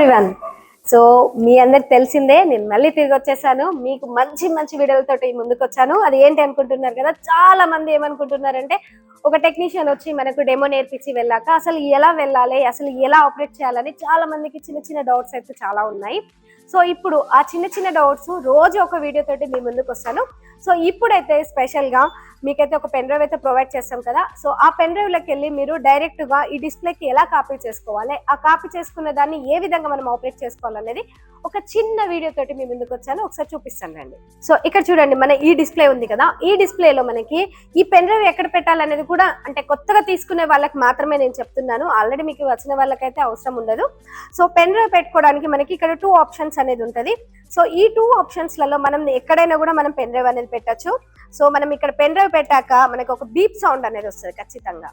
Everyone so మీ అందరికి తెలిసిందే నేను మళ్ళీ తిరిగి వచ్చేసాను. మీకు మంచి మంచి వీడియోలతో ముందుకు వచ్చాను అది ఏంటి అనుకుంటున్నారు కదా చాలా మంది ఏమనుకుంటున్నారంటే ఒక టెక్నీషియన్ వచ్చి మనకు డెమో నేర్పించి వెళ్ళాక అసలు ఎలా వెళ్ళాలి అసలు ఎలా ఆపరేట్ చేయాలని చాలా మందికి చిన్న చిన్న డౌట్స్ అయితే చాలా ఉన్నాయి. సో ఇప్పుడు ఆ చిన్న చిన్న డౌట్స్ రోజు ఒక వీడియోతోటి మీ ముందుకు వస్తాను సో ఇప్పుడైతే స్పెషల్గా మీకైతే ఒక పెన్ డ్రైవ్ అయితే ప్రొవైడ్ చేస్తాం కదా సో ఆ పెన్ డ్రైవ్లోకి వెళ్ళి మీరు డైరెక్ట్గా ఈ డిస్ప్లేకి ఎలా కాపీ చేసుకోవాలి ఆ కాపీ చేసుకున్న దాన్ని ఏ విధంగా మనం ఆపరేట్ చేసుకోవాలనేది ఒక చిన్న వీడియో తోటి మీ ముందుకు వచ్చాను ఒకసారి చూపిస్తాను రండి. సో ఇక్కడ చూడండి మన ఈ డిస్ప్లే ఉంది కదా ఈ డిస్ప్లేలో మనకి ఈ పెన్ డ్రైవ్ ఎక్కడ పెట్టాలనేది కూడా అంటే కొత్తగా తీసుకునే వాళ్ళకి మాత్రమే నేను చెప్తున్నాను ఆల్రెడీ మీకు వచ్చిన వాళ్ళకైతే అవసరం ఉండదు. సో పెన్ డ్రైవ్ పెట్టుకోవడానికి మనకి ఇక్కడ టూ ఆప్షన్స్ అనేది ఉంటుంది. సో ఈ టూ ఆప్షన్స్లలో మనం ఎక్కడైనా కూడా మనం పెన్ డ్రైవ్ అనేది పెట్టచ్చు. సో మనం ఇక్కడ పెన్ డ్రైవ్ పెట్టాక మనకి ఒక బీప్ సౌండ్ అనేది వస్తుంది ఖచ్చితంగా.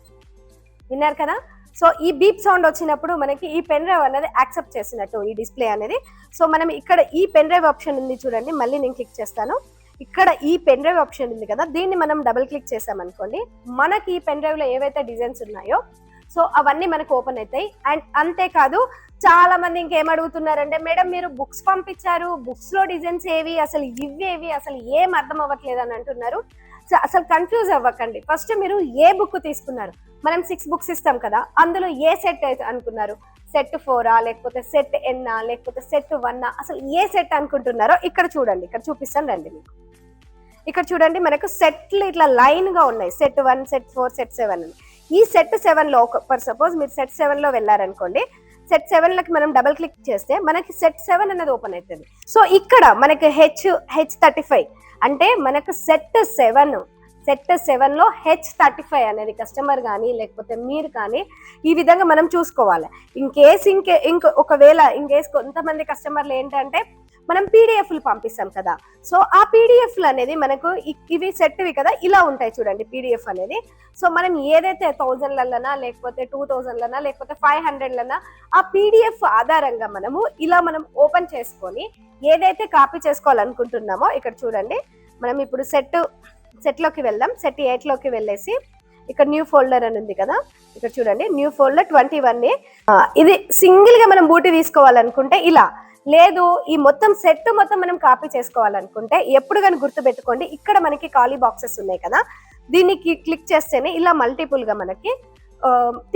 విన్నారు కదా? సో ఈ బీప్ సౌండ్ వచ్చినప్పుడు మనకి ఈ పెన్ డ్రైవ్ అనేది యాక్సెప్ట్ చేసినట్టు ఈ డిస్ప్లే అనేది. సో మనం ఇక్కడ ఈ పెన్ డ్రైవ్ ఆప్షన్ ఉంది చూడండి మళ్ళీ నేను క్లిక్ చేస్తాను. ఇక్కడ ఈ పెన్ డ్రైవ్ ఆప్షన్ ఉంది కదా దీన్ని మనం డబుల్ క్లిక్ చేసామనుకోండి మనకి ఈ పెన్ డ్రైవ్లో ఏవైతే డిజైన్స్ ఉన్నాయో సో అవన్నీ మనకు ఓపెన్ అవుతాయి. అండ్ అంతేకాదు చాలా మంది ఇంకేం అడుగుతున్నారంటే మేడం మీరు బుక్స్ పంపించారు బుక్స్లో డిజైన్స్ ఏవి అసలు ఇవేవి అసలు ఏం అర్థం అవ్వట్లేదు అని అంటున్నారు. సో అసలు కన్ఫ్యూజ్ అవ్వకండి. ఫస్ట్ మీరు ఏ బుక్ తీసుకున్నారు? మనం సిక్స్ బుక్స్ ఇస్తాం కదా అందులో ఏ సెట్ అయితే అనుకున్నారు? సెట్ ఫోరా లేకపోతే సెట్ ఎన్నా లేకపోతే సెట్ వన్నా అసలు ఏ సెట్ అనుకుంటున్నారో ఇక్కడ చూడండి. ఇక్కడ చూపిస్తాను రండి మీకు. ఇక్కడ చూడండి మనకు సెట్లు ఇట్లా లైన్గా ఉన్నాయి. Set one set four set seven అని. ఈ సెట్ సెవెన్లో ఫర్ సపోజ్ మీరు సెట్ సెవెన్లో వెళ్ళారనుకోండి సెట్ సెవెన్ లకి మనం డబుల్ క్లిక్ చేస్తే మనకి సెట్ సెవెన్ అనేది ఓపెన్ అవుతుంది. సో ఇక్కడ మనకి హెచ్ హెచ్ థర్టీ ఫైవ్ అంటే మనకు సెట్ సెవెన్ సెట్ సెవెన్లో హెచ్ థర్టీ ఫైవ్ అనేది కస్టమర్ కానీ లేకపోతే మీరు కానీ ఈ విధంగా మనం చూసుకోవాలి. ఇన్ కేస్ ఇంకే ఇంక ఒకవేళ ఇన్ కేస్ కొంతమంది కస్టమర్లు ఏంటంటే మనం పీడిఎఫ్లు పంపిస్తాం కదా. సో ఆ పీడిఎఫ్లు అనేది మనకు ఇవి సెట్వి కదా ఇలా ఉంటాయి చూడండి పీడిఎఫ్ అనేది. సో మనం ఏదైతే థౌజండ్లనా లేకపోతే టూ థౌజండ్లనా లేకపోతే ఫైవ్ హండ్రెడ్లనా ఆ పీడిఎఫ్ ఆధారంగా మనము ఇలా మనం ఓపెన్ చేసుకొని ఏదైతే కాపీ చేసుకోవాలనుకుంటున్నామో ఇక్కడ చూడండి. మనం ఇప్పుడు సెట్ సెట్లోకి వెళ్దాం. సెట్ ఎయిట్లోకి వెళ్ళేసి ఇక్కడ న్యూ ఫోల్డర్ అని ఉంది కదా. ఇక్కడ చూడండి న్యూ ఫోల్డర్ ట్వంటీ వన్ ఇది సింగిల్గా మనం బూటీ తీసుకోవాలనుకుంటే ఇలా లేదు ఈ మొత్తం సెట్ మొత్తం మనం కాపీ చేసుకోవాలనుకుంటే ఎప్పుడు కానీ గుర్తుపెట్టుకోండి ఇక్కడ మనకి ఖాళీ బాక్సెస్ ఉన్నాయి కదా. దీనికి క్లిక్ చేస్తేనే ఇలా మల్టిపుల్గా మనకి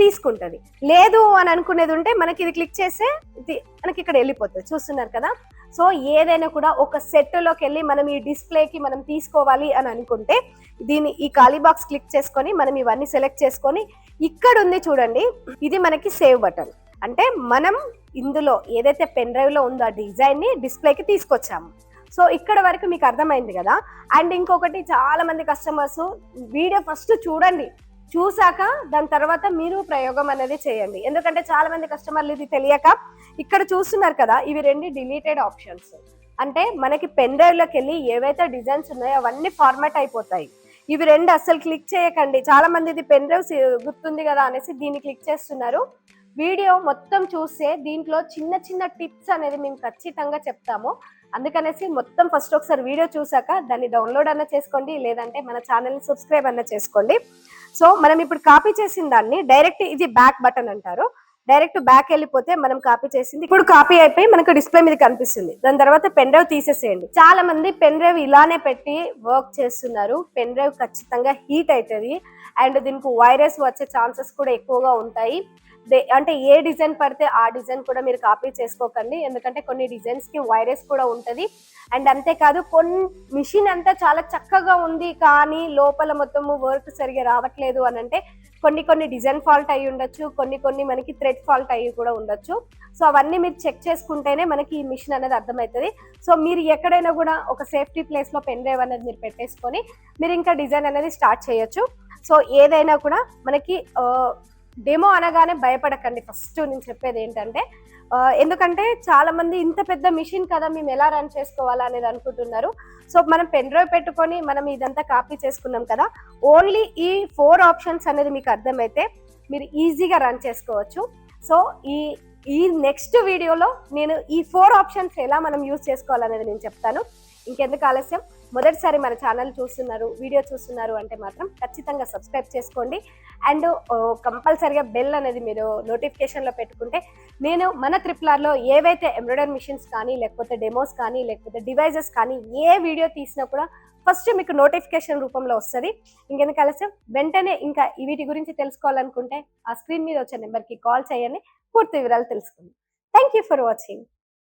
తీసుకుంటుంది తీసుకుంటది. లేదు అని అనుకునేది ఉంటే మనకి ఇది క్లిక్ చేస్తే ఇది మనకి ఇక్కడ వెళ్ళిపోతుంది. చూస్తున్నారు కదా? సో ఏదైనా కూడా ఒక సెట్లోకి వెళ్ళి మనం ఈ డిస్ప్లేకి మనం తీసుకోవాలి అని అనుకుంటే దీన్ని ఈ ఖాళీ బాక్స్ క్లిక్ చేసుకొని మనం ఇవన్నీ సెలెక్ట్ చేసుకొని ఇక్కడ ఉంది చూడండి ఇది మనకి సేవ్ బటన్ అంటే మనం ఇందులో ఏదైతే పెన్ డ్రైవ్లో ఉందో ఆ డిజైన్ని డిస్ప్లేకి తీసుకొచ్చాము. సో ఇక్కడ వరకు మీకు అర్థమైంది కదా? అండ్ ఇంకొకటి చాలా మంది కస్టమర్స్ వీడియో ఫస్ట్ చూడండి. చూసాక దాని తర్వాత మీరు ప్రయోగం అనేది చేయండి. ఎందుకంటే చాలా మంది కస్టమర్లు ఇది తెలియక ఇక్కడ చూస్తున్నారు కదా ఇవి రెండు డిలీటెడ్ ఆప్షన్స్. అంటే మనకి పెన్ డ్రైవ్లోకి వెళ్ళి ఏవైతే డిజైన్స్ ఉన్నాయో అవన్నీ ఫార్మాట్ అయిపోతాయి. ఇవి రెండు అస్సలు క్లిక్ చేయకండి. చాలా మంది ఇది పెన్ డ్రైవ్ గుర్తుంది కదా అనేసి దీన్ని క్లిక్ చేస్తున్నారు. వీడియో మొత్తం చూస్తే దీంట్లో చిన్న చిన్న టిప్స్ అనేది మేము ఖచ్చితంగా చెప్తాము. అందుకనేసి మొత్తం ఫస్ట్ ఒకసారి వీడియో చూసాక దాన్ని డౌన్లోడ్ అన్న చేసుకోండి లేదంటే మన ఛానల్ని సబ్స్క్రైబ్ అన్న చేసుకోండి. సో మనం ఇప్పుడు కాపీ చేసిన దాన్ని డైరెక్ట్ ఇది బ్యాక్ బటన్ అంటారు. డైరెక్ట్ బ్యాక్ వెళ్ళిపోతే మనం కాపీ చేసింది. ఇప్పుడు కాపీ అయిపోయి మనకు డిస్ప్లే మీద కనిపిస్తుంది. దాని తర్వాత పెన్ డ్రైవ్ తీసేసేయండి. చాలా మంది పెన్ డ్రైవ్ ఇలానే పెట్టి వర్క్ చేస్తున్నారు. పెన్ డ్రైవ్ ఖచ్చితంగా హీట్ అవుతుంది. అండ్ దీనికి వైరస్ వచ్చే ఛాన్సెస్ కూడా ఎక్కువగా ఉంటాయి. అంటే ఏ డిజైన్ పడితే ఆ డిజైన్ కూడా మీరు కాపీ చేసుకోకండి. ఎందుకంటే కొన్ని డిజైన్స్కి వైరస్ కూడా ఉంటుంది. అండ్ అంతేకాదు కొన్ని మిషన్ అంతా చాలా చక్కగా ఉంది కానీ లోపల మొత్తము వర్క్ సరిగా రావట్లేదు అని అంటే కొన్ని కొన్ని డిజైన్ ఫాల్ట్ అయి ఉండొచ్చు. కొన్ని కొన్ని మనకి థ్రెడ్ ఫాల్ట్ అయ్యి కూడా ఉండొచ్చు. సో అవన్నీ మీరు చెక్ చేసుకుంటేనే మనకి ఈ మిషన్ అనేది అర్థమవుతుంది. సో మీరు ఎక్కడైనా కూడా ఒక సేఫ్టీ ప్లేస్లో పెన్ డ్రైవ్ అనేది మీరు పెట్టేసుకొని మీరు ఇంకా డిజైన్ అనేది స్టార్ట్ చేయొచ్చు. సో ఏదైనా కూడా మనకి డెమో అనగానే భయపడకండి. ఫస్ట్ నేను చెప్పేది ఏంటంటే ఎందుకంటే చాలా మంది ఇంత పెద్ద మిషన్ కదా మేము ఎలా రన్ చేసుకోవాలా అనేది అనుకుంటున్నారు. సో మనం పెన్ డ్రైవ్ పెట్టుకొని మనం ఇదంతా కాపీ చేసుకున్నాం కదా ఓన్లీ ఈ ఫోర్ ఆప్షన్స్ అనేది మీకు అర్థమైతే మీరు ఈజీగా రన్ చేసుకోవచ్చు. సో ఈ ఈ నెక్స్ట్ వీడియోలో నేను ఈ ఫోర్ ఆప్షన్స్ ఎలా మనం యూజ్ చేసుకోవాలనేది నేను చెప్తాను. ఇంకెందుకు ఆలస్యం? మొదటిసారి మన ఛానల్ చూస్తున్నారు వీడియో చూస్తున్నారు అంటే మాత్రం ఖచ్చితంగా సబ్స్క్రైబ్ చేసుకోండి. అండ్ కంపల్సరిగా బెల్ అనేది మీరు నోటిఫికేషన్లో పెట్టుకుంటే నేను మన త్రిప్లార్లో ఏవైతే ఎంబ్రాయిడరీ మిషన్స్ కానీ లేకపోతే డెమోస్ కానీ లేకపోతే డివైజెస్ కానీ ఏ వీడియో తీసినా కూడా ఫస్ట్ మీకు నోటిఫికేషన్ రూపంలో వస్తుంది. ఇంకెందుకు ఆలస్యం? వెంటనే ఇంకా వీటి గురించి తెలుసుకోవాలనుకుంటే ఆ స్క్రీన్ మీద వచ్చే నెంబర్కి కాల్ చేయండి. పూర్తి వివరాలు తెలుసుకుందాం. Thank you for watching